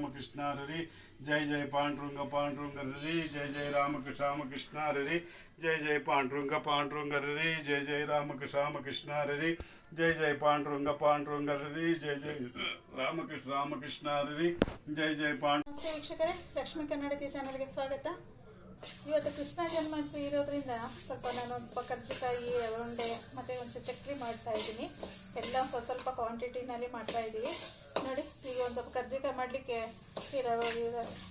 ರಾಮಕೃಷ್ಣ ಹರಿ ಜೈ ಜೈ ಪಾಂಡುರಂಗ ಪಾಂಡುರಂಗ ಹರಿ ಜೈ ಜೈ ರಾಮಕೃಷ್ಣ ರಾಮಕೃಷ್ಣ ಹರಿ ಜೈ ಜೈ ಪಾಂಡುರಂಗ ಪಾಂಡುರಂಗ ಹರಿ ಜೈ ಜೈ ರಾಮಕೃಷ್ಣ ರಾಮಕೃಷ್ಣ ಹರಿ ಜೈ ಜೈ ಪಾಂಡುರಂಗ ಪಾಂಡುರಂಗ ಹರಿ ಜೈ ಜೈ ರಾಮಕೃಷ್ಣ ರಾಮಕೃಷ್ಣ ಹರಿ ಜೈ ಜೈ ಪಾಂಡು ನಮಸ್ತೆ ವೀಕ್ಷಕರೇ ಲಕ್ಷ್ಮೀ ಕನ್ನಡತಿ ಚಾನಲ್ಗೆ ಸ್ವಾಗತ ಇವತ್ತು ಕೃಷ್ಣ ಜನ್ಮಾಷ್ಟಮಿ ಇರೋದ್ರಿಂದ ಸ್ವಲ್ಪ ನಾನು ಒಂದು ಸ್ವಲ್ಪ ಕರ್ಜಿಕಾಯಿ ಉಂಡೆ ಮತ್ತು ಒಂದು ಚಕ್ಲಿ ಮಾಡ್ತಾ ಇದ್ದೀನಿ. ಎಲ್ಲ ಸ್ವಲ್ಪ ಸ್ವಲ್ಪ ಕ್ವಾಂಟಿಟಿನಲ್ಲಿ ಮಾಡ್ತಾ ಇದ್ದೀವಿ ನೋಡಿ, ಈಗ ಒಂದು ಸ್ವಲ್ಪ ಕರ್ಜಿಕಾಯಿ ಮಾಡಲಿಕ್ಕೆ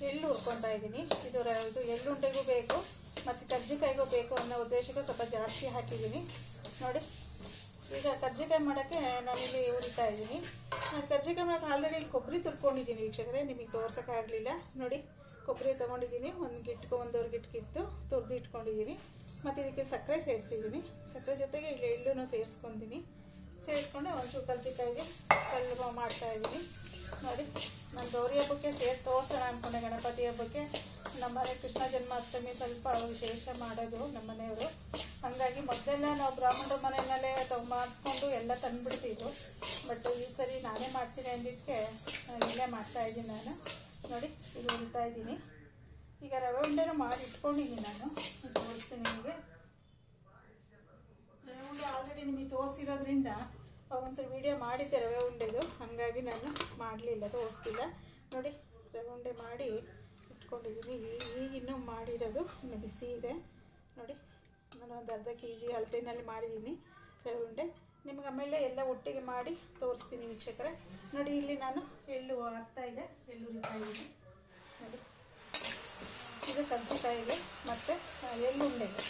ಎಳ್ಳು ಹುರ್ಕೊತಾ ಇದ್ದೀನಿ. ಇದು ಇದು ಎಳ್ಳುಂಡೆಗೂ ಬೇಕು ಮತ್ತು ಕರ್ಜಿಕಾಯಿಗೂ ಬೇಕು ಅನ್ನೋ ಉದ್ದೇಶಕ್ಕೆ ಸ್ವಲ್ಪ ಜಾಸ್ತಿ ಹಾಕಿದ್ದೀನಿ. ನೋಡಿ, ಈಗ ಕರ್ಜಿಕಾಯಿ ಮಾಡೋಕ್ಕೆ ನಾನಿಲ್ಲಿ ಉರಿತಾ ಇದ್ದೀನಿ. ನಾನು ಕರ್ಜಿಕಾಯಿ ಮಾಡೋಕ್ಕೆ ಆಲ್ರೆಡಿ ಇಲ್ಲಿ ಕೊಬ್ಬರಿ ತುರ್ಕೊಂಡಿದ್ದೀನಿ ವೀಕ್ಷಕರೇ, ನಿಮಗೆ ತೋರ್ಸೋಕ್ಕಾಗಲಿಲ್ಲ. ನೋಡಿ ಕೊಬ್ಬರಿ ತೊಗೊಂಡಿದ್ದೀನಿ. ಒಂದು ಗಿಟ್ಕೊ, ಒಂದೂವರೆ ಗಿಟ್ಕಿತ್ತು ತುರಿದು ಇಟ್ಕೊಂಡಿದ್ದೀನಿ ಮತ್ತು ಇದಕ್ಕೆ ಸಕ್ಕರೆ ಸೇರಿಸಿದ್ದೀನಿ ಸಕ್ಕರೆ ಜೊತೆಗೆ ಇಲ್ಲಿ ಎಳ್ಳು ಸೇರಿಸ್ಕೊತೀನಿ. ಸೇರಿಸ್ಕೊಂಡು ಒಂಚೂರು ಕಲ್ಲು ಮಾಡ್ತಾ ಮಾಡ್ತಾಯಿದ್ದೀನಿ ನೋಡಿ ನಾನು ಗೌರಿ ಹಬ್ಬಕ್ಕೆ ಸೇರಿ ತೋರಿಸೋಣ ಅಂದ್ಕೊಂಡೆ ಗಣಪತಿ ಹಬ್ಬಕ್ಕೆ. ನಮ್ಮನೆ ಕೃಷ್ಣ ಜನ್ಮಾಷ್ಟಮಿ ಸ್ವಲ್ಪ ವಿಶೇಷ ಮಾಡೋದು ನಮ್ಮ ಮನೆಯವರು. ಹಾಗಾಗಿ ಮೊದಲೆಲ್ಲ ನಾವು ಬ್ರಾಹ್ಮಣರ ಮನೆಯಲ್ಲೇ ತಾವು ಮಾಡಿಸ್ಕೊಂಡು ಎಲ್ಲ ತಂದುಬಿಡ್ತಿದ್ರು. ಬಟ್ ಈ ಸರಿ ನಾನೇ ಮಾಡ್ತೀನಿ ಅಂದಿದ್ದಕ್ಕೆ ಇಲ್ಲೇ ಮಾಡ್ತಾಯಿದ್ದೀನಿ ನಾನು. ನೋಡಿ, ಇದು ಹೊಲ್ತಾ ಇದ್ದೀನಿ. ಈಗ ರವೆ ಉಂಡೆನ ಮಾಡಿ ಇಟ್ಕೊಂಡಿದ್ದೀನಿ ನಾನು. ತೋರಿಸ್ತೀನಿ ನಿಮಗೆ. ರವೆ ಉಂಡೆ ಆಲ್ರೆಡಿ ನಿಮಗೆ ತೋರಿಸಿರೋದ್ರಿಂದ ಒಂದ್ಸಲ ವೀಡಿಯೋ ಮಾಡಿದ್ದೆ ರವೆ ಉಂಡೆದು ಹಾಗಾಗಿ ನಾನು ಮಾಡಲಿಲ್ಲ ತೋರಿಸ್ತಿಲ್ಲ ನೋಡಿ ರವೆ ಉಂಡೆ ಮಾಡಿ ಇಟ್ಕೊಂಡಿದ್ದೀನಿ. ಈಗ ಇನ್ನೂ ಮಾಡಿರೋದು ಇನ್ನು ಬಿಸಿ ಇದೆ. ನೋಡಿ, ನಾನು ಒಂದು ಅರ್ಧ ಕೆ ಜಿ ಅಳತೆನಲ್ಲಿ ಮಾಡಿದ್ದೀನಿ ರವೆ ಉಂಡೆ ನಿಮ್ಗೆ ಆಮೇಲೆ ಎಲ್ಲ ಒಟ್ಟಿಗೆ ಮಾಡಿ ತೋರಿಸ್ತೀನಿ ವೀಕ್ಷಕರೇ. ನೋಡಿ, ಇಲ್ಲಿ ನಾನು ಎಳ್ಳು ಹಾಕ್ತಾ ಇದೆ ಎಳ್ಳು ಇದ್ದೀನಿ ನೋಡಿ. ಇದು ಕಜ್ಜಿಕಾಯಿಗೆ ಮತ್ತು ಇದೆ.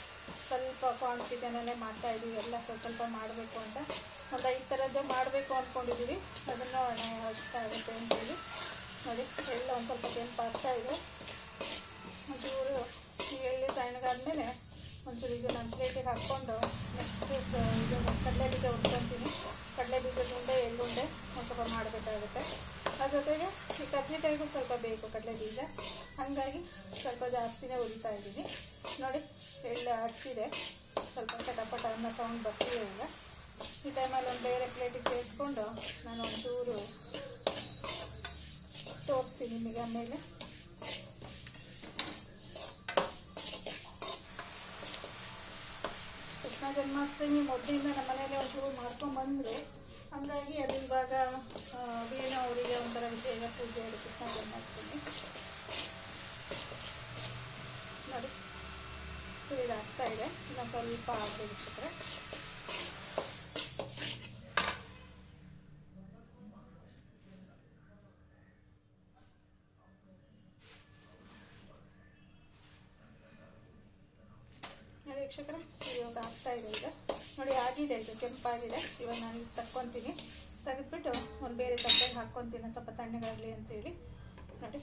ಸ್ವಲ್ಪ ಕ್ವಾಂಟಿಟಿನಲ್ಲೇ ಮಾಡ್ತಾ ಇದ್ದೀವಿ. ಎಲ್ಲ ಸ್ವಲ್ಪ ಸ್ವಲ್ಪ ಮಾಡಬೇಕು ಅಂತ. ಒಂದು ಐದು ಥರದ್ದು ಮಾಡಬೇಕು ಅಂದ್ಕೊಂಡಿದ್ದೀವಿ ಅದನ್ನು ಹಚ್ತಾ ಇರುತ್ತೆ ಅಂತೇಳಿ ನೋಡಿ ಎಳ್ಳು ಒಂದು ಸ್ವಲ್ಪ ಕೆಂಪು ಆಗ್ತಾ ಇದೆ. ಒಂಚೂರು ಈ ಎಳ್ಳು ತಣ್ಣಗಾದ್ಮೇಲೆ ಒಂಚೂರು ಇದು ನಾನು ಪ್ಲೇಟಿಗೆ ಹಾಕ್ಕೊಂಡು ನೆಕ್ಸ್ಟ್ ಇದು ಕಡಲೆ ಬೀಜ ಉಟ್ಕೊತೀನಿ ಕಡಲೆ ಬೀಜದ ಉಂಡೆ ಎಳ್ಳುಂಡೆ ಒಂದು ಸ್ವಲ್ಪ ಮಾಡಬೇಕಾಗುತ್ತೆ. ಅದ್ರ ಜೊತೆಗೆ ಈ ಕಜ್ಜಿಕಾಯಿಗೂ ಸ್ವಲ್ಪ ಬೇಕು ಕಡಲೆ ಬೀಜ. ಹಾಗಾಗಿ ಸ್ವಲ್ಪ ಜಾಸ್ತಿನೇ ಉರಿತಾ ಇದ್ದೀನಿ. ನೋಡಿ, ಎಳ್ಳು ಹಾಕ್ತಿದೆ ಸ್ವಲ್ಪ ಚಟಪಟ ಅನ್ನೋ ಸೌಂಡ್ ಬರ್ತಿದೆ ಈಗ. ಈ ಟೈಮಲ್ಲಿ ಒಂದು ಬೇರೆ ಪ್ಲೇಟಿಗೆ ಸೇರಿಸ್ಕೊಂಡು ನಾನು ಒಂಚೂರು ತೋರಿಸ್ತೀನಿ ನಿಮಗೆ ಆಮೇಲೆ. ಕೃಷ್ಣ ಜನ್ಮಾಷ್ಟಮಿ ಮೊದಲಿಂದ ನಮ್ಮ ಮನೇಲಿ ಒಂಚೂರು ಮಾಡ್ಕೊಂಡ್ಬಂದರೆ ಹಾಗಾಗಿ ಅದ್ರ ಇವಾಗ ವೀಣ ಅವರಿಗೆ ಒಂಥರ ವಿಶೇಷ ಪೂಜೆ ಇದೆ ಕೃಷ್ಣ ಜನ್ಮಾಷ್ಟಮಿ. ನೋಡಿ ಸೊ ಇದು. ಆಗ್ತಾ ಇದೆ ಇನ್ನೊಂದು ಸ್ವಲ್ಪ ಆಗಲಿ ವೀಕ್ಷಕರೇ ನೋಡಿ ವೀಕ್ಷಕರೇ ಇವಾಗ ಆಗ್ತಾ ಇದೆ ಈಗ ನೋಡಿ ಆಗಿದೆ ಇದು ಕೆಂಪಾಗಿದೆ. ಇವಾಗ ನಾನು ತಕ್ಕೊತೀನಿ. ತೆಗೆದ್ಬಿಟ್ಟು ಒಂದು ಬೇರೆ ತಟ್ಟೆಗೆ ಹಾಕ್ಕೊತೀನಿ ಸ್ವಲ್ಪ ತಣ್ಣಗಾಗಲಿ ಅಂತೇಳಿ ನೋಡಿ.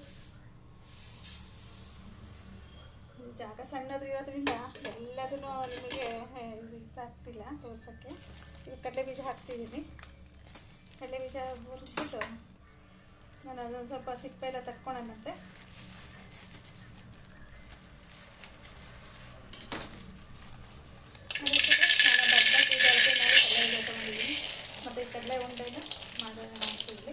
ಜಾಗ ಸಣ್ಣದಿರೋದ್ರಿಂದ ಎಲ್ಲದನ್ನು ನಿಮಗೆ ಇದು ಇದಾಗ್ತಿಲ್ಲ ತೋರ್ಸೋಕ್ಕೆ. ಇದು ಕಡಲೆ ಬೀಜ ಹಾಕ್ತಿದ್ದೀನಿ. ಕಡಲೆ ಬೀಜ ಹುರಿದ್ಬಿಟ್ಟು ನಾನು ಅದೊಂದು ಸ್ವಲ್ಪ ಸಿಪ್ಪೆ ಎಲ್ಲ ತಕ್ಕೊಳನಂತೆ ಅದಕ್ಕೆ ನಾನು ಡಬ್ಬ ಬೀಜಕ್ಕೆ ನಾವು ಕಡಲೆ ಬೀಜ ತೊಗೊಂಡಿದ್ದೀನಿ ಮತ್ತು ಈ ಕಡಲೆ ಉಂಡೆನ ಮಾಡೋಣ ಹಾಕಿದ್ವಿ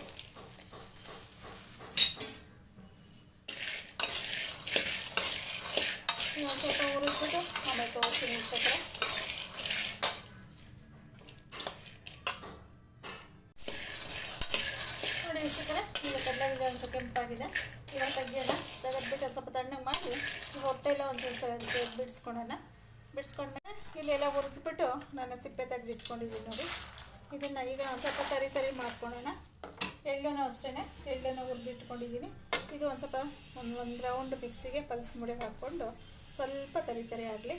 ಒಂದು ಸ್ವಲ್ಪ ಉರಿಸ್ಬಿಟ್ಟು ಆಮೇಲೆ ತೋರಿಸ್ತೀನಿ ವೀಕ್ಷಕರೇ ನೋಡಿ ವೀಕ್ಷಕರೇ ಈಗ ಕಡಲೆ ಕೆಂಪಾಗಿದೆ. ಇವಾಗ ತೆಗಿಯೋಣ, ತೆಗೆದ್ಬಿಟ್ಟು ಸ್ವಲ್ಪ ತಣ್ಣಗೆ ಮಾಡಿ, ಈಗ ಹೊಟ್ಟೆ ಎಲ್ಲ ಒಂದು ಸ್ವಲ್ಪ ಬಿಡಿಸ್ಕೊಳೋಣ. ಬಿಡಿಸ್ಕೊಂಡ್ಮೇಲೆ ಇಲ್ಲೆಲ್ಲ ಹುರಿದ್ಬಿಟ್ಟು ನಾನು ಸಿಪ್ಪೆ ತೆಗೆದು ಇಟ್ಕೊಂಡಿದ್ದೀನಿ ನೋಡಿ. ಇದನ್ನು ಈಗ ಒಂದು ಸ್ವಲ್ಪ ತರಿ ತರಿ ಮಾಡ್ಕೊಳ್ಳೋಣ. ಎಳ್ಳನ್ನು ಅಷ್ಟೇ ಎಳ್ಳನ್ನು ಹುರಿದಿಟ್ಕೊಂಡಿದ್ದೀನಿ. ಇದು ಒಂದು ಸ್ವಲ್ಪ ಒಂದು ಒಂದು ರೌಂಡ್ ಮಿಕ್ಸಿಗೆ ಪಲ್ಸ್ ಮುಡಿ ಹಾಕ್ಕೊಂಡು ಸ್ವಲ್ಪ ತರಿ ತರಿ ಆಗಲಿ.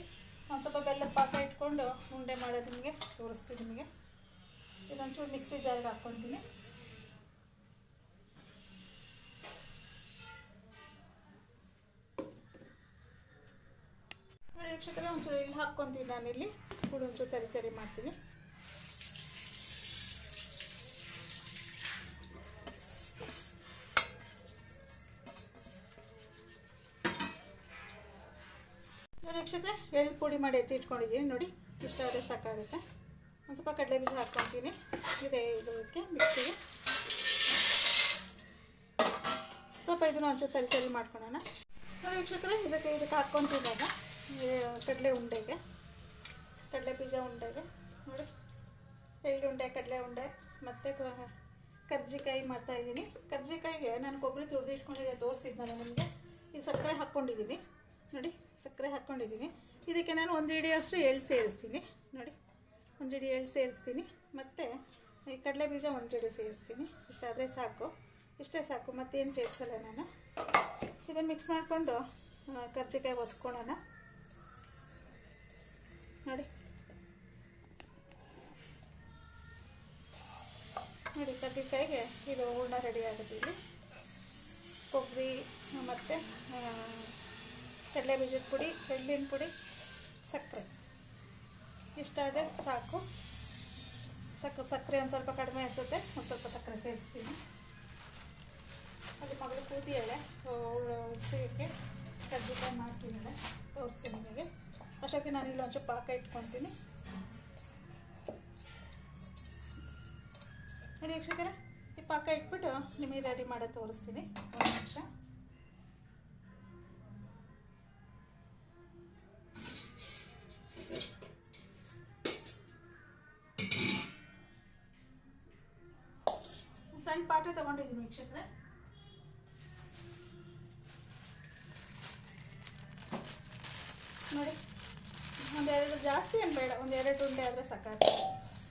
ಒಂದು ಸ್ವಲ್ಪ ಬೆಲ್ಲದ ಪಾಕ ಇಟ್ಕೊಂಡು ಉಂಡೆ ಮಾಡೋದು ನಿಮಗೆ ತೋರಿಸ್ತೀನಿ ನಿಮಗೆ. ಇದೊಂಚೂರು ಮಿಕ್ಸಿ ಜಾರಿಗೆ ಹಾಕ್ಕೊತೀನಿ. ವೀಕ್ಷಕರೇ, ಒಂಚೂರು ಇಲ್ಲಿ ಹಾಕ್ಕೊತೀನಿ ನಾನಿಲ್ಲಿ. ಕೂಡ ಒಂಚೂರು ತರಿ ತರಿ ಮಾಡ್ತೀನಿ. ಎಳ್ಳು ಪುಡಿ ಮಾಡಿ ಎತ್ತಿ ಇಟ್ಕೊಂಡಿದ್ದೀನಿ. ನೋಡಿ ಇಷ್ಟಾದರೆ ಸಾಕಾಗುತ್ತೆ. ಒಂದು ಸ್ವಲ್ಪ ಕಡಲೆ ಬೀಜ ಹಾಕ್ಕೊತೀನಿ. ಇದೆ ಇದಕ್ಕೆ ಮಿಕ್ಸಿಗೆ. ಸ್ವಲ್ಪ ಇದನ್ನು ಒಂಚೂರು ತರಿ ಸರಿ ಮಾಡ್ಕೊಳ್ಳೋಣ. ನೋಡಿ ವೀಕ್ಷಕರೇ, ಇದಕ್ಕೆ ಇದಕ್ಕೆ ಹಾಕ್ಕೊತಿದ್ದಾಗ ಕಡಲೆ ಉಂಡೆಗೆ, ಕಡಲೆ ಬೀಜ ಉಂಡೆಗೆ, ನೋಡಿ, ಎಳ್ಳು ಉಂಡೆ, ಕಡಲೆ ಉಂಡೆ, ಮತ್ತು ಕರ್ಜಿಕಾಯಿ ಮಾಡ್ತಾಯಿದ್ದೀನಿ ಕರ್ಜಿಕಾಯಿಗೆ ನಾನು ಕೊಬ್ಬರಿ ತುಳಿದು ಇಟ್ಕೊಂಡಿದ್ದೆ, ತೋರಿಸಿದ್ನಲ್ಲ ನಿಮಗೆ. ಇಲ್ಲಿ ಸಕ್ಕರೆ ಹಾಕ್ಕೊಂಡಿದ್ದೀನಿ. ನೋಡಿ, ಸಕ್ಕರೆ ಹಾಕ್ಕೊಂಡಿದ್ದೀನಿ. ಇದಕ್ಕೆ ನಾನು ಒಂದು ಇಡಿಯಷ್ಟು ಎಳ್ಳು ಸೇರಿಸ್ತೀನಿ. ನೋಡಿ, ಒಂದು ಇಡಿ ಎಳ್ಳು ಸೇರಿಸ್ತೀನಿ. ಮತ್ತು ಈ ಕಡಲೆ ಬೀಜ ಒಂದು ಜಡಿ ಸೇರಿಸ್ತೀನಿ. ಇಷ್ಟಾದರೆ ಸಾಕು. ಇಷ್ಟೇ ಸಾಕು, ಮತ್ತೇನು ಸೇರಿಸಲ್ಲ ನಾನು. ಇದನ್ನು ಮಿಕ್ಸ್ ಮಾಡಿಕೊಂಡು ಕರ್ಜಿಕಾಯಿ ಒಸ್ಕೊಳೋಣ ನೋಡಿ. ನೋಡಿ, ಕರ್ಜಿಕಾಯಿಗೆ ಇದು ಹೂರ್ಣ ರೆಡಿ ಆಗಿದ್ದೀವಿ ಕೊಬ್ಬರಿ, ಮತ್ತು ಕಡಲೆ ಬೀಜದ ಪುಡಿ, ಎಳ್ಳಿನ ಪುಡಿ ಸಕ್ಕರೆ. ಇಷ್ಟಾದರೆ ಸಾಕು. ಸಕ್ಕ ಸಕ್ಕರೆ ಒಂದು ಸ್ವಲ್ಪ ಕಡಿಮೆ ಅನಿಸುತ್ತೆ. ಒಂದು ಸ್ವಲ್ಪ ಸಕ್ಕರೆ ಸೇರಿಸ್ತೀನಿ. ಅದು ಮಗಳು ಕೂತಿಯಾಳೆ ಕಡ್ಡಿ ಕಜ್ಜಿಕಾಯಿ ಮಾಡ್ತೀನಿ ತೋರಿಸ್ತೀನಿ ನಿಮಗೆ. ಅಷ್ಟೊತ್ತಿಗೆ ನಾನು ಇಲ್ಲೊಂದು ಸ್ವಲ್ಪ ಪಾಕ ಇಟ್ಕೊತೀನಿ. ನೋಡಿ ವೀಕ್ಷಕರೇ ಈ ಪಾಕ ಇಟ್ಬಿಟ್ಟು ನಿಮಗೆ ರೆಡಿ ಮಾಡೋದು ತೋರಿಸ್ತೀನಿ. ಒಂದು ನಿಮಿಷ. ಪಾತ್ರೆ ತೊಗೊಂಡಿದ್ದೀನಿ ವೀಕ್ಷಕರೇ. ನೋಡಿ, ಒಂದೆರಡು ಜಾಸ್ತಿ ಏನು ಬೇಡ, ಒಂದು ಎರಡು ಉಂಡೆ ಆದರೆ ಸಾಕಾಗುತ್ತೆ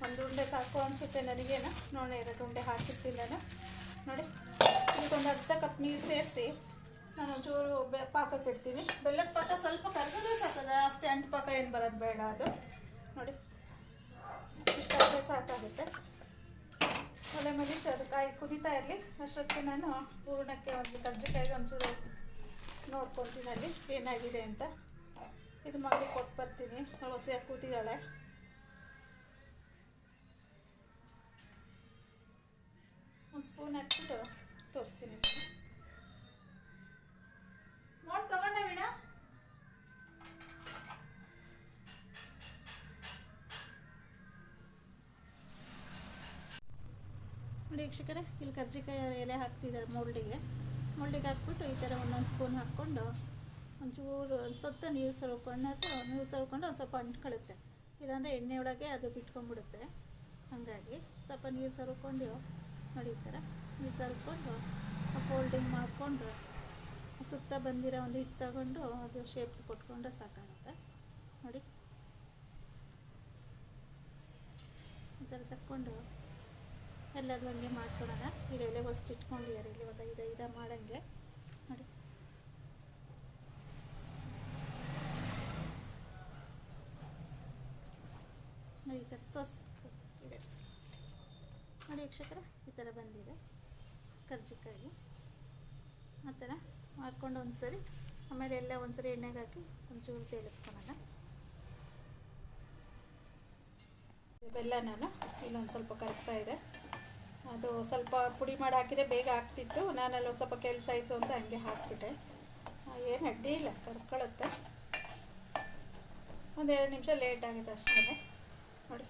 ಒಂದು ಉಂಡೆ ಸಾಕು ಅನಿಸುತ್ತೆ ನನಗೇನು. ನೋಡಿ ಎರಡು ಉಂಡೆ ಹಾಕಿರ್ತೀನಿ ನಾನು ನೋಡಿ, ಇದಕ್ಕೊಂದು ಅರ್ಧ ಕಪ್ ನೀರು ಸೇರಿಸಿ ನಾನು ಒಂಚೂರು ಬೆ, ಪಾಕಕ್ಕೆ ಇಡ್ತೀನಿ. ಬೆಲ್ಲದ ಪಾಕ ಸ್ವಲ್ಪ ಕರ್ಗದೇ ಸಾಕಾಗ ಅಷ್ಟೇ ಅಂಟು ಪಾಕ ಏನು ಬರೋದು ಬೇಡ ಅದು. ನೋಡಿ, ಇಷ್ಟಾದರೆ ಸಾಕಾಗುತ್ತೆ. ಒಲೆ ಮೇಲೆ ಕಾಯಿ ಕುದೀತಾ ಇರಲಿ. ಅಷ್ಟೊತ್ತಿಗೆ ನಾನು ಪೂರ್ಣಕ್ಕೆ ಒಂದು ಕರ್ಜಿಕಾಯಿಗೆ ಒಂಚೂರು ನೋಡ್ಕೊಳ್ತೀನಿ ಅಲ್ಲಿ, ಏನಾಗಿದೆ ಅಂತ. ಇದು ಮಾಡಿ ಕೊಟ್ಟು ಬರ್ತೀನಿ. ಹೊಸಿಯಾಗಿ ಕೂತಿದ್ದಾಳೆ ಒಂದು ಸ್ಪೂನ್ ಹಾಕ್ಬಿಟ್ಟು ತೋರಿಸ್ತೀನಿ. ನೋಡಿ ತಗೊಂಡ ವೀಣಾ. ವೀಕ್ಷಕರೇ, ಇಲ್ಲಿ ಕರ್ಜಿಕಾಯಿ ಎಲೆ ಹಾಕ್ತಿದ್ದಾರೆ ಮೋಲ್ಡಿಗೆ ಮೊಲ್ಡಿಗೆ ಹಾಕ್ಬಿಟ್ಟು ಈ ಥರ ಒಂದೊಂದು ಸ್ಪೂನ್ ಹಾಕ್ಕೊಂಡು ಒಂಚೂರು ಸ್ವಲ್ಪ ನೀರು ಸಲ್ಕೊಂಡು ನೀರು ಸರ್ಕೊಂಡು ಒಂದು ಸ್ವಲ್ಪ ಅಂಟ್ಕೊಳ್ಳುತ್ತೆ. ಇಲ್ಲಾಂದರೆ ಎಣ್ಣೆ ಒಳಗೆ ಅದು ಬಿಟ್ಕೊಂಡ್ಬಿಡುತ್ತೆ. ಹಾಗಾಗಿ ಸ್ವಲ್ಪ ನೀರು ಸರ್ಕೊಂಡು ನೋಡಿ ಈ ಥರ ನೀರು ಸರ್ಕೊಂಡು ಫೋಲ್ಡಿಂಗ್ ಮಾಡಿಕೊಂಡು ಸುತ್ತ ಬಂದಿರೋ ಒಂದು ಹಿಟ್ಟು ತಗೊಂಡು ಅದು ಶೇಪ್ ಕೊಟ್ಕೊಂಡ್ರೆ ಸಾಕಾಗುತ್ತೆ. ನೋಡಿ. ಈ ಥರ ತಕ್ಕೊಂಡು ಎಲ್ಲದು ಹಂಗೆ ಮಾಡ್ಕೊಡೋಣ. ಈಗ ಎಲೆ ಹೊಸ್ತು ಇಟ್ಕೊಂಡಿದ್ದಾರೆ ಇಲ್ಲಿ ಒಂದು ಐದು ಐದು ಮಾಡಂಗೆ. ನೋಡಿ. ನೋಡಿ, ಈ ಥರ ತೋರಿಸಿ ತೋರಿಸಿ. ಇದೆ. ನೋಡಿ ವೀಕ್ಷಕರ, ಈ ಥರ ಬಂದಿದೆ. ಕರ್ಜಿಕಾಯಿ. ಆ ಥರ ಮಾಡ್ಕೊಂಡು ಒಂದು ಸರಿ ಆಮೇಲೆ ಎಲ್ಲ ಒಂದು ಸರಿ ಎಣ್ಣೆಗೆ ಹಾಕಿ ಒಂಚೂರು ತೇಲಿಸ್ಕೊಳೋಣ. ಬೆಲ್ಲ ನಾನು ಇಲ್ಲೊಂದು ಸ್ವಲ್ಪ ಕರಗ್ತಾ ಇದೆ. ಅದು ಸ್ವಲ್ಪ ಪುಡಿ ಮಾಡಿ ಹಾಕಿದರೆ ಬೇಗ ಆಗ್ತಿತ್ತು. ನಾನಲ್ಲಿ ಒಂದು ಸ್ವಲ್ಪ ಕೆಲಸ ಆಯಿತು ಅಂತ ಹಂಗೆ ಹಾಕ್ಬಿಟ್ಟೆ. ಏನು ಅಡ್ಡಿ ಇಲ್ಲ ಕರ್ಕೊಳ್ಳುತ್ತೆ ಒಂದೆರಡು ನಿಮಿಷ ಲೇಟ್ ಆಗಿದೆ ಅಷ್ಟೇ ನೋಡಿ.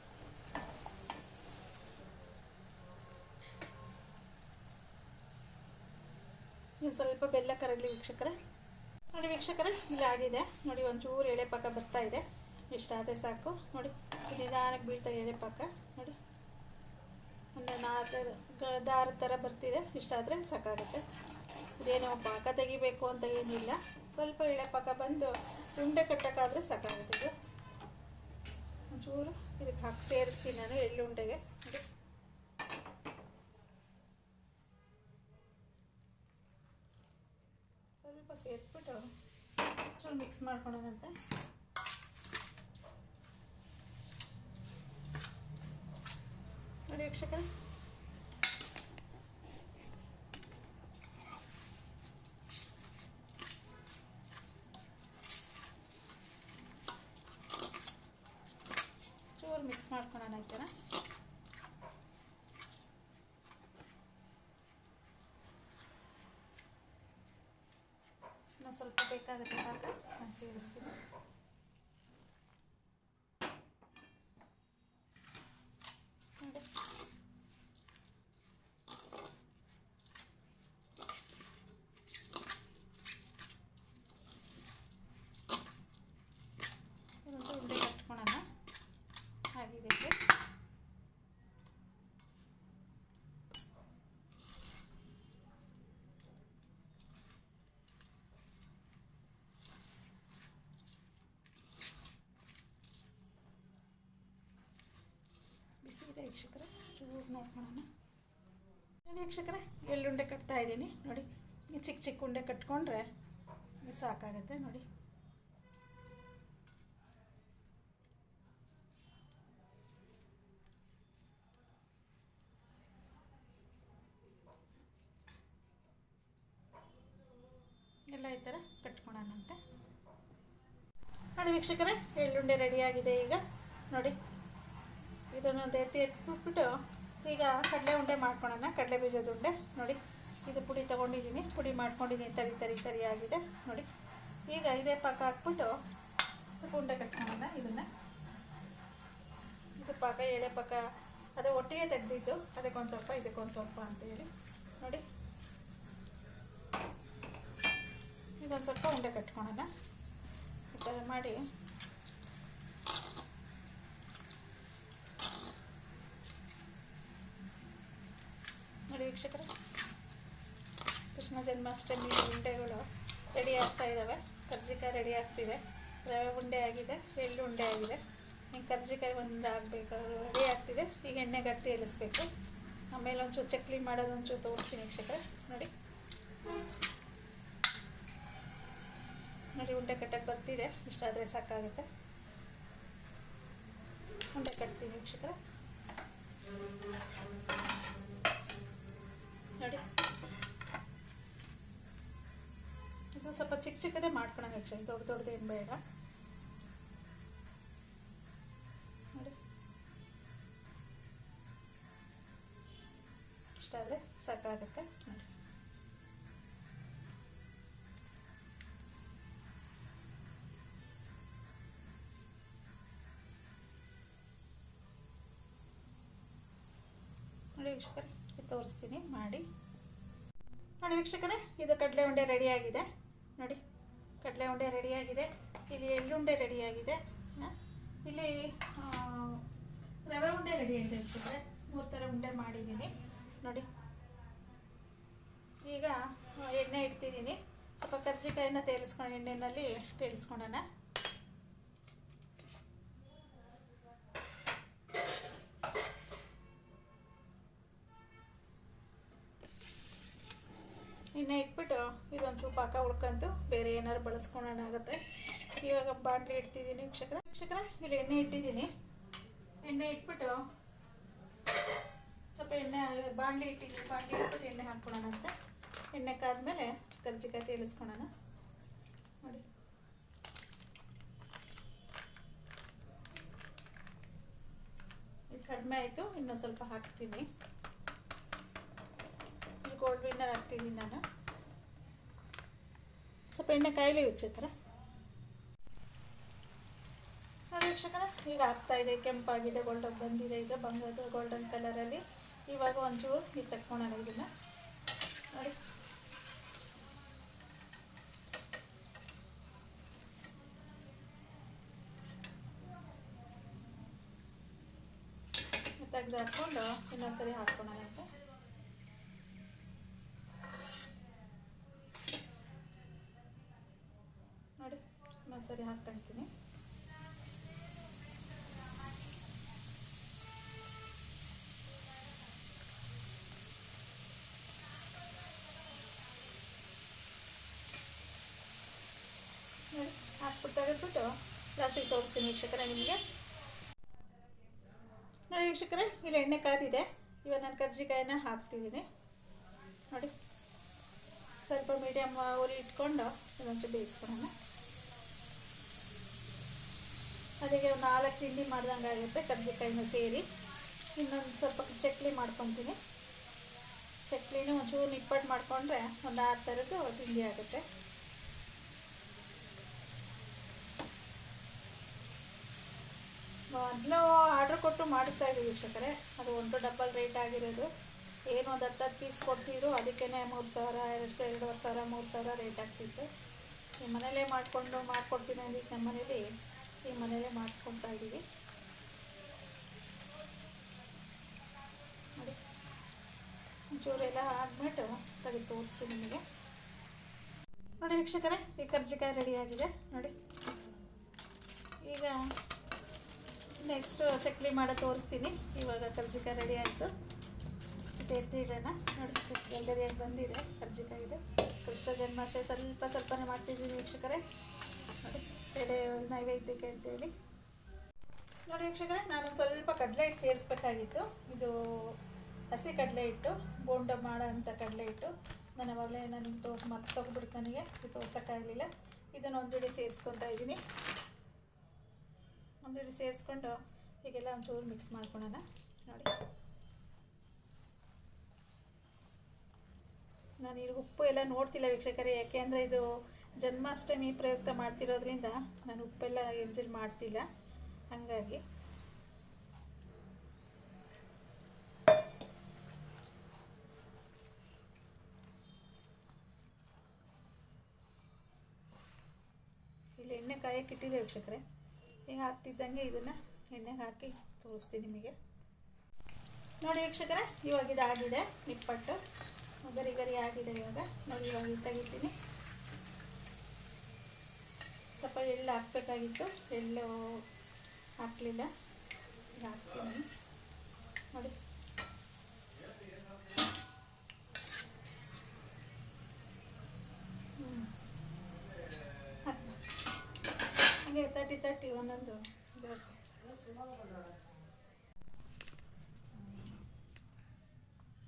ಇನ್ನು ಸ್ವಲ್ಪ ಬೆಲ್ಲ ಕರಗಲಿ ವೀಕ್ಷಕರೇ. ನೋಡಿ ವೀಕ್ಷಕರೇ, ಇಲ್ಲಿ ಆಗಿದೆ. ನೋಡಿ, ಒಂಚೂರು ಎಳೆ ಪಾಕ ಬರ್ತಾ ಇದೆ. ಇಷ್ಟಾದರೆ ಸಾಕು. ನೋಡಿ, ನಿಧಾನಕ್ಕೆ ಬೀಳ್ತಾ ಎಳೆ ಪಾಕ ನೋಡಿ. ಒಂದು ನಾಲ್ಕು ದಾರ ಥರ ಬರ್ತಿದೆ. ಇಷ್ಟಾದರೆ ಸಾಕಾಗುತ್ತೆ. ಇದೇನೋ ಪಾಕ ತೆಗಿಬೇಕು ಅಂತ ಏನಿಲ್ಲ. ಸ್ವಲ್ಪ ಎಳೆ ಪಾಕ ಬಂದು ಉಂಡೆ ಕಟ್ಟೋಕ್ಕಾದರೆ ಸಾಕಾಗುತ್ತೆ ಇದು. ಒಂಚೂರು ಇದಕ್ಕೆ ಹಾಕಿ ಸೇರಿಸ್ತೀನಿ ನಾನು ಎಳ್ಳುಂಡೆಗೆ ಸ್ವಲ್ಪ ಸೇರಿಸ್ಬಿಟ್ಟು ಚೂರು ಮಿಕ್ಸ್ ಮಾಡ್ಕೊಳೋಣಂತೆ. ನೋಡಿ ವೀಕ್ಷಕರೇ ಚೂರು ಮಿಕ್ಸ್ ಮಾಡ್ಕೊಳೋಣ ಈ ಥರ ಇನ್ನೂ ಸ್ವಲ್ಪ ಬೇಕಾಗುತ್ತೆ ಪಾಕ ನಾನು ಸೇರಿಸ್ತೀನಿ ನೋಡಿ ಬಿಸಿ ಇದೆ ವೀಕ್ಷಕರೇ, ಚೂರು ನೋಡ್ಕೊಳೋಣ ನೋಡಿ ವೀಕ್ಷಕರೇ ಎಳ್ಳುಂಡೆ ಕಟ್ತಾ ಇದ್ದೀನಿ. ನೋಡಿ ಚಿಕ್ಕ ಚಿಕ್ಕ ಉಂಡೆ ಕಟ್ಕೊಂಡ್ರೆ ಸಾಕಾಗತ್ತೆ, ನೋಡಿ. ಎಲ್ಲ ಈ ಥರ ಕಟ್ಕೊಳೋಣಂತೆ. ನೋಡಿ ವೀಕ್ಷಕರೇ ಎಳ್ಳುಂಡೆ ರೆಡಿಯಾಗಿದೆ ಈಗ. ನೋಡಿ ಇದನ್ನೊಂದು ಎತ್ತಿ ಎತ್ಬಿಟ್ಬಿಟ್ಟು ಈಗ ಕಡಲೆ ಉಂಡೆ ಮಾಡ್ಕೊಳೋಣ. ಕಡಲೆ ಬೀಜದ ಉಂಡೆ. ನೋಡಿ, ಇದು ಪುಡಿ ತೊಗೊಂಡಿದ್ದೀನಿ. ಪುಡಿ ಮಾಡ್ಕೊಂಡಿದ್ದೀನಿ. ತರಿ ತರಿ ತರಿ ಆಗಿದೆ. ನೋಡಿ, ಈಗ ಇದೇ ಪಾಕ ಹಾಕ್ಬಿಟ್ಟು ಸ್ವಲ್ಪ ಉಂಡೆ ಕಟ್ಕೊಳೋಣ. ಇದನ್ನು ಇದು ಪಾಕ, ಎಳೆ ಪಾಕ. ಅದು ಒಟ್ಟಿಗೆ ತೆಗೆದಿದ್ದು. ಅದಕ್ಕೊಂದು ಸ್ವಲ್ಪ, ಇದಕ್ಕೊಂದು ಸ್ವಲ್ಪ ಅಂತೇಳಿ ನೋಡಿ, ಇದೊಂದು ಸ್ವಲ್ಪ ಉಂಡೆ ಕಟ್ಕೊಳೋಣ. ಈ ಥರ ಮಾಡಿ ನೋಡಿ ವೀಕ್ಷಕರೇ ಕೃಷ್ಣ ಜನ್ಮಾಷ್ಟಮಿ ಉಂಡೆಗಳು ರೆಡಿ ಆಗ್ತಾ ಇದ್ದಾವೆ ಕರ್ಜಿಕಾಯಿ ರೆಡಿ ಆಗ್ತಿದೆ. ರವೆ ಉಂಡೆ ಆಗಿದೆ, ಎಳ್ಳು ಉಂಡೆ ಆಗಿದೆ. ಹಿಂಗೆ ಕರ್ಜಿಕಾಯಿ ಒಂದು ಆಗಬೇಕು ರೆಡಿ ಆಗ್ತಿದೆ. ಈಗ ಎಣ್ಣೆಗೆ ಹತ್ತಿ ಎಲಿಸ್ಬೇಕು ಆಮೇಲೆ ಒಂಚೂರು ಚಕ್ಲಿ ಮಾಡೋದು ಒಂಚೂರು ತೋರಿಸ್ತೀನಿ ವೀಕ್ಷಕರೇ. ನೋಡಿ. ನೋಡಿ, ಉಂಡೆ ಕಟ್ಟಕ್ಕೆ ಬರ್ತಿದೆ. ಇಷ್ಟಾದರೆ ಸಾಕಾಗುತ್ತೆ. ಉಂಡೆ ಕಟ್ತೀನಿ ವೀಕ್ಷಕರೇ. ನೋಡಿ. ಇದು ಸ್ವಲ್ಪ ಚಿಕ್ಕ ಚಿಕ್ಕದೇ ಮಾಡ್ಕೊಳ್ಳೋಣ ವೀಕ್ಷಕ ದೊಡ್ಡ ದೊಡ್ಡದೇನು ಬೇಡ. ನೋಡಿ. ಇಷ್ಟಾದರೆ ಸಾಕಾಗುತ್ತೆ. ನೋಡಿ. ವೀಕ್ಷಕರೇ ತೋರಿಸ್ತೀನಿ, ಮಾಡಿ. ನೋಡಿ ವೀಕ್ಷಕರೇ, ಇದು ಕಡಲೆ ಉಂಡೆ ರೆಡಿಯಾಗಿದೆ ನೋಡಿ, ಕಡಲೆ ಉಂಡೆ ರೆಡಿಯಾಗಿದೆ ಇಲ್ಲಿ ಎಳ್ಳುಂಡೆ ರೆಡಿಯಾಗಿದೆ ಇಲ್ಲಿ ರವೆ ಉಂಡೆ ರೆಡಿ ಅಂತ ಹೇಳ್ತಿದ್ರೆ ಮೂರು ಥರ ಉಂಡೆ ಮಾಡಿದ್ದೀನಿ. ನೋಡಿ. ಈಗ ಎಣ್ಣೆ ಇಡ್ತಿದ್ದೀನಿ. ಸ್ವಲ್ಪ ಕರ್ಜಿಕಾಯಿನ ತೇಲಿಸ್ಕೊಂಡು ಎಣ್ಣೆಯಲ್ಲಿ ತೇಲಿಸ್ಕೊಳ್ಳೋಣ ಬಳಸ್ಕೊಳ್ಳೋಣ ಆಗುತ್ತೆ. ಇವಾಗ ಬಾಂಡ್ಲಿ ಇಡ್ತಿದ್ದೀನಿ ವೀಕ್ಷಕರ. ವೀಕ್ಷಕರ, ಇಲ್ಲಿ ಎಣ್ಣೆ ಇಟ್ಟಿದ್ದೀನಿ. ಎಣ್ಣೆ ಇಟ್ಬಿಟ್ಟು ಸ್ವಲ್ಪ ಎಣ್ಣೆ ಬಾಣಲಿ ಇಟ್ಟಿದ್ದೀನಿ. ಬಾಂಡ್ಲಿ ಇಟ್ಬಿಟ್ಟು ಎಣ್ಣೆ ಹಾಕ್ಕೊಳ್ಳೋಣ ಅಂತ. ಎಣ್ಣೆ ಕಾದ್ಮೇಲೆ ಕರ್ಜಿಕಾಯಿ ತೇಲಿಸ್ಕೊಳ್ಳೋಣ ನೋಡಿ. ಕಡಿಮೆ ಆಯಿತು. ಇನ್ನೊಂದು ಸ್ವಲ್ಪ ಹಾಕ್ತೀನಿ. ಗೋಲ್ಡ್ ವಿನ್ನರ್ ಹಾಕ್ತೀನಿ ನಾನು. ಸ್ವಲ್ಪ ಎಣ್ಣೆ ಕಾಯಿಲೆ ವೀಕ್ಷಕರ. ವೀಕ್ಷಕರ, ಈಗ ಆಗ್ತಾ ಇದೆ, ಕೆಂಪಾಗಿದೆ ಗೋಲ್ಡನ್ ಬಂದಿದೆ, ಈಗ ಬಂಗಾರದ ಗೋಲ್ಡನ್ ಕಲರಲ್ಲಿ ಇವಾಗ ಒಂಚೂರು ಈಗ ತಕ್ಕೊಳೋಣ ಇದನ್ನ. ನೋಡಿ. ತೆಗೆದು ಹಾಕ್ಕೊಂಡು ಇನ್ನೊಂದ್ಸರಿ ಹಾಕ್ಕೊಳೋಣ ಅಂತ ನೋಡಿ ಹಾಕ್ಕೊಂತೀನಿ ನೋಡಿ ಹಾಕ್ಬಿಟ್ಟು ಲಾಸ್ಟಿಗೆ ತೋರಿಸ್ತೀನಿ ವೀಕ್ಷಕರೇ ನಿಮಗೆ. ನೋಡಿ ವೀಕ್ಷಕರೇ, ಇಲ್ಲಿ ಎಣ್ಣೆ ಕಾದಿದೆ. ಇವಾಗ ನಾನು ಕರ್ಜಿಕಾಯಿನ ಹಾಕ್ತಿದ್ದೀನಿ. ನೋಡಿ. ಸ್ವಲ್ಪ ಮೀಡಿಯಮ್ ಉರಿ ಇಟ್ಕೊಂಡು ಇದೊಂಚೂರು ಬೇಯಿಸ್ಕೊಳ್ಳೋಣ. ಅದಕ್ಕೆ ಒಂದು ನಾಲ್ಕು ತಿಂಡಿ ಮಾಡ್ದಂಗೆ ಆಗುತ್ತೆ ಕಡಲೆಕಾಯಿನ ಸೇರಿ. ಇನ್ನೊಂದು ಸ್ವಲ್ಪ ಚಕ್ಲಿ ಮಾಡ್ಕೊತೀನಿ. ಚಕ್ಲಿನೂ ಒಂಚೂರು ನಿಪ್ಪಟ್ಟು ಮಾಡಿಕೊಂಡ್ರೆ ಒಂದು ಆರು ಥರದ್ದು ತಿಂಡಿ ಆಗುತ್ತೆ. ಮೊದಲು ಆರ್ಡ್ರ್ ಕೊಟ್ಟು ಮಾಡಿಸ್ತಾ ಇದ್ದೀವಿ ವೀಕ್ಷಕರೇ. ಅದು ಒಂದು ಡಬ್ಬಲ್ ರೇಟ್ ಆಗಿರೋದು. ಏನು ಒಂದು ಹತ್ತು ಹತ್ತು ಪೀಸ್ ಕೊಡ್ತಿದ್ರು ಅದಕ್ಕೇ ಮೂರು ಸಾವಿರ, ಎರಡು ಸಾವಿರ ಸಾವಿರ, ಮೂರು ಸಾವಿರ ರೇಟ್ ಆಗ್ತಿತ್ತು. ನಿಮ್ಮ ಮನೇಲೇ ಮಾಡಿಕೊಂಡು ಮಾಡಿಕೊಡ್ತೀನಿ ಅಂದಿದ್ದು ನಮ್ಮ ಮನೇಲಿ ಈ ಮನೇಲೆ ಮಾಡಿಸ್ಕೊಳ್ತಾ ಇದ್ದೀವಿ. ನೋಡಿ ಒಂಚೂರೆಲ್ಲ ಆಗ್ಬಿಟ್ಟು ತೆಗೆದು ತೋರಿಸ್ತೀನಿ ನಿಮಗೆ. ನೋಡಿ ವೀಕ್ಷಕರೇ, ಈ ಕರ್ಜಿಕಾಯಿ ರೆಡಿಯಾಗಿದೆ ನೋಡಿ. ಈಗ ನೆಕ್ಸ್ಟ್ ಚಕ್ಲಿ ಮಾಡೋ ತೋರಿಸ್ತೀನಿ. ಇವಾಗ ಕರ್ಜಿಕಾಯಿ ರೆಡಿ ಆಯಿತು. ಎತ್ತಿಡೋಣ ನೋಡಿ ಎಲ್ಲರಿಯಾಗಿ ಬಂದಿದೆ ಕರ್ಜಿಕಾಯಿ ಇದೆ. ಕೃಷ್ಣ ಜನ್ಮಾಷ್ಟಮಿ ಸ್ವಲ್ಪ ಸ್ವಲ್ಪನೇ ಮಾಡ್ತಿದ್ದೀನಿ ವೀಕ್ಷಕರೇ. ಎಡೆ ನೈವೇದ್ಯಕ್ಕೆ ಅಂತೇಳಿ. ನೋಡಿ ವೀಕ್ಷಕರೇ, ನಾನು ಸ್ವಲ್ಪ ಕಡಲೆ ಹಿಟ್ಟು ಸೇರಿಸ್ಬೇಕಾಗಿತ್ತು. ಇದು ಹಸಿ ಕಡಲೆ ಹಿಟ್ಟು ಬೋಂಡ ಮಾಡೋ ಅಂಥ ಕಡಲೆ ಹಿಟ್ಟು. ನಾನು ಅವಾಗಲೇ ನಿಮ್ಮ ತೋರ್ಸ್, ಮತ್ತೆ ತೊಗೊಬಿಡ್ತು ನನಗೆ ಇದು ತೋರ್ಸೋಕ್ಕಾಗಲಿಲ್ಲ. ಇದನ್ನು ಒಂದು ಜೋಡಿ ಸೇರಿಸ್ಕೊತಾ ಇದ್ದೀನಿ. ಒಂದು ಜೋಡಿ ಸೇರಿಸ್ಕೊಂಡು ಹೀಗೆಲ್ಲ ಒಂಚೂರು ಮಿಕ್ಸ್ ಮಾಡ್ಕೊಳೋಣ. ನೋಡಿ. ನಾನು ಈಗ ಉಪ್ಪು ಎಲ್ಲ ನೋಡ್ತಿಲ್ಲ ವೀಕ್ಷಕರೇ, ಯಾಕೆ ಅಂದರೆ ಇದು ಜನ್ಮಾಷ್ಟಮಿ ಪ್ರಯುಕ್ತ ಮಾಡ್ತಿರೋದ್ರಿಂದ ನಾನು ಉಪ್ಪೆಲ್ಲ ಎಂಜಿಲ್ ಮಾಡ್ತಿಲ್ಲ. ಹಾಗಾಗಿ. ಇಲ್ಲಿ ಎಣ್ಣೆ ಕಾಯಕ್ಕೆ ಇಟ್ಟಿದೆ ವೀಕ್ಷಕರೇ. ಈಗ ಹಾಕ್ತಿದ್ದಂಗೆ ಇದನ್ನು ಎಣ್ಣೆಗೆ ಹಾಕಿ ತೋರಿಸ್ತೀನಿ ನಿಮಗೆ. ನೋಡಿ ವೀಕ್ಷಕರೇ, ಇವಾಗ ಇದಾಗಿದೆ ನಿಪ್ಪಟ್ಟು. ಗರಿ ಗರಿ ಆಗಿದೆ ಇವಾಗ. ನೋಡಿ ಇವಾಗ ತೆಗಿತೀನಿ. ಸ್ವಲ್ಪ ಎಳ್ಳು ಹಾಕಬೇಕಾಗಿತ್ತು. ಎಳ್ಳು ಹಾಕಲಿಲ್ಲ. ಹಾಕ್ತೀನಿ. ನೋಡಿ. ತರ್ಟಿ ತರ್ಟಿ ಒಂದೊಂದು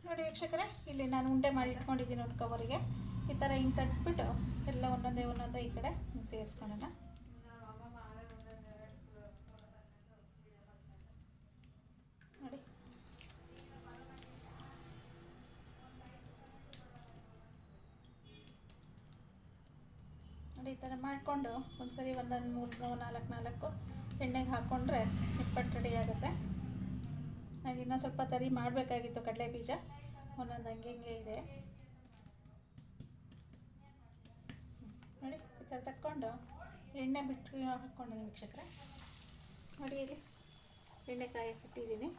ನೋಡಿ ವೀಕ್ಷಕರೇ, ಇಲ್ಲಿ ನಾನು ಉಂಡೆ ಮಾಡಿ ಇಟ್ಕೊಂಡಿದ್ದೀನಿ ಒಂದು ಕವರಿಗೆ ಈ ಥರ ಹಿಂಗೆ ತಟ್ಬಿಟ್ಟು ಎಲ್ಲ ಒಂದೊಂದೇ ಒಂದೊಂದೇ ಈ ಕಡೆ ಸೇರಿಸ್ಕೊಳ್ಳೋಣ. ನೋಡಿ. ನೋಡಿ, ಈ ಥರ ಮಾಡಿಕೊಂಡು ಒಂದ್ಸರಿ ಒಂದೊಂದು ಮೂರು ನಾಲ್ಕು ನಾಲ್ಕು ಎಣ್ಣೆಗೆ ಹಾಕ್ಕೊಂಡ್ರೆ ನಿಪ್ಪಟ್ಟು ರೆಡಿ ಆಗುತ್ತೆ. ನಾನು ಇನ್ನೂ ಸ್ವಲ್ಪ ತರಿ ಮಾಡಬೇಕಾಗಿತ್ತು ಕಡಲೆ ಬೀಜ ಒಂದೊಂದು ಹಂಗೆ ಹಿಂಗೆ ಇದೆ. ತಕ್ಕೊಂಡು ಎಣ್ಣೆ ಬಿಟ್ಟು ಹಾಕ್ಕೊಂಡು ವೀಕ್ಷಕರೇ ನೋಡಿ ಇಲ್ಲಿ ಎಣ್ಣೆ ಕಾಯಕ್ಕೆ ಇಟ್ಟಿದ್ದೀನಿ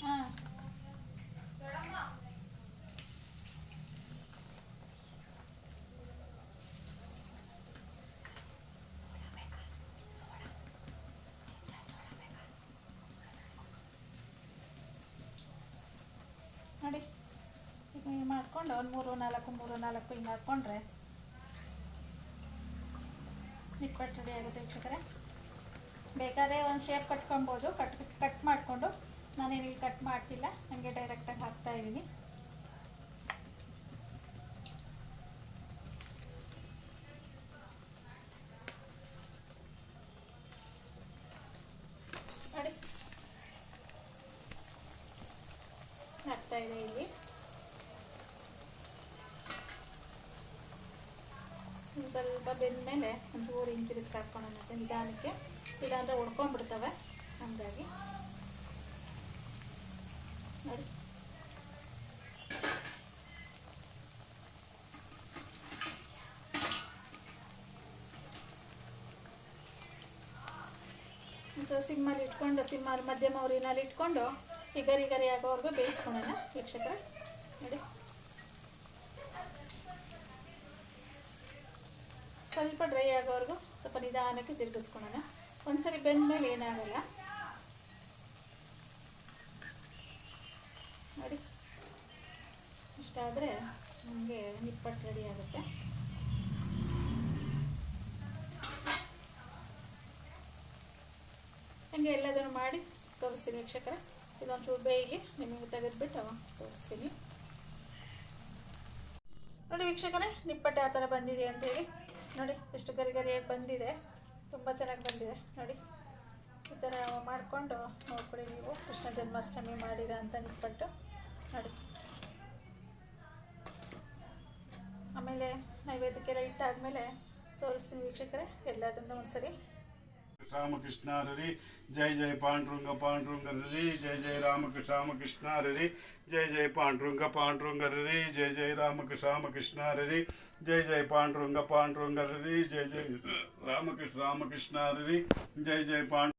ಹಾಂ ನೋಡಿ ಈಗ ಹಿಂಗೆ ಮಾಡ್ಕೊಂಡು ಒಂದು ಮೂರು, ನಾಲ್ಕು ಮೂರು, ನಾಲ್ಕು ಹಿಂಗೆ ಹಾಕ್ಕೊಂಡ್ರೆ ನಿಪ್ಪಟ್ಟು ರೆಡಿ ಆಗುತ್ತೆ ವೀಕ್ಷಕರೇ. ಬೇಕಾದ್ರೆ ಒಂದು ಶೇಪ್ ಕಟ್ಕೊಬೋದು. ಕಟ್ ಕಟ್ ಮಾಡಿಕೊಂಡು ನಾನೇನು ಇಲ್ಲಿ ಕಟ್ ಮಾಡ್ತಿಲ್ಲ ನನಗೆ ಡೈರೆಕ್ಟಾಗಿ ಹಾಕ್ತಾ ಇದ್ದೀನಿ ನೋಡಿ ಹಾಕ್ತಾ ಇದೆ ಇಲ್ಲಿ ಇನ್ನು ಬೆಂದ ಮೇಲೆ ಒಂದು ಊರು ಹಿಂತಿರುಗಿಸಿ ಹಾಕ್ಕೊಳ್ಳೋಣ ಮತ್ತೆ ನಿಧಾನಕ್ಕೆ. ಇಲ್ಲಾಂದ್ರೆ ಉಡ್ಕೊಂಡ್ಬಿಡ್ತವೆ ಹಾಗಾಗಿ. ನೋಡಿ. ಸೊ, ಸಿಮ್ಮಲ್ಲಿ ಇಟ್ಕೊಂಡು, ಸಿಮ್ಮಲ್ಲಿ ಮಧ್ಯಮ ಊರಿನಲ್ಲಿ ಇಟ್ಕೊಂಡು, ಈ ಗರಿ ಗರಿ ಆಗೋವರೆಗೂ ಬೇಯಿಸ್ಕೊಳ್ಳೋಣ ವೀಕ್ಷಕರ. ನೋಡಿ. ಸ್ವಲ್ಪ ಡ್ರೈ ಆಗೋವರೆಗೂ ಸ್ವಲ್ಪ ನಿಧಾನಕ್ಕೆ ತಿರುಗಿಸ್ಕೊಳ್ಳೋಣ. ಒಂದ್ಸರಿ ಬೆಂದಮೇಲೆ ಏನಾಗಲ್ಲ. ನೋಡಿ. ಇಷ್ಟಾದರೆ ನಮಗೆ ನಿಪ್ಪಟ್ಟು ರೆಡಿ ಆಗುತ್ತೆ. ಹಂಗೆ ಎಲ್ಲದನ್ನು ಮಾಡಿ ತೋರಿಸ್ತೀನಿ ವೀಕ್ಷಕರ. ಇದೊಂದು ಚೂರು ಬೇಯಿಗೆ ನಿಮಗೆ ತೆಗೆದುಬಿಟ್ಟು ತೋರಿಸ್ತೀನಿ. ನೋಡಿ ವೀಕ್ಷಕರೇ, ನಿಪ್ಪಟ್ಟು ಯಾವ ಥರ ಬಂದಿದೆ ಅಂತೇಳಿ ನೋಡಿ ಎಷ್ಟು ಗರಿ ಗರಿಯಾಗಿ ಬಂದಿದೆ. ತುಂಬ ಚೆನ್ನಾಗಿ ಬಂದಿದೆ. ನೋಡಿ, ಈ ಥರ ಮಾಡಿಕೊಂಡು ನೋಡ್ಕೊಳ್ಳಿ ನೀವು. ಕೃಷ್ಣ ಜನ್ಮಾಷ್ಟಮಿ ಮಾಡಿರ ಅಂತ ಅಂದ್ಬಿಟ್ಟು ನೋಡಿ. ಆಮೇಲೆ ನೈವೇದ್ಯಕ್ಕೆಲ್ಲ ಇಟ್ಟಾದಮೇಲೆ ತೋರಿಸ್ತೀನಿ ವೀಕ್ಷಕರೇ ಎಲ್ಲದನ್ನು ಒಂದ್ಸರಿ. ರಾಮಕೃಷ್ಣ ಹರಿ ಜೈ ಜೈ ಪಾಂಡುರಂಗ ಪಾಂಡುರಂಗ ಹರಿ ಜೈ ಜೈ ರಾಮಕೃಷ್ಣ ರಾಮಕೃಷ್ಣ ಹರಿ ಜೈ ಜೈ ಪಾಂಡುರಂಗ ಪಾಂಡುರಂಗ ಹರಿ ಜೈ ಜೈ ರಾಮಕೃಷ್ಣ ರಾಮಕೃಷ್ಣ ಹರಿ ಜೈ ಜೈ ಪಾಂಡುರಂಗ ಪಾಂಡುರಂಗ ಹರಿ ಜೈ ಜೈ ರಾಮಕೃಷ್ಣ ರಾಮಕೃಷ್ಣ ಹರಿ ಜೈ ಜೈ ಪಾಂಡು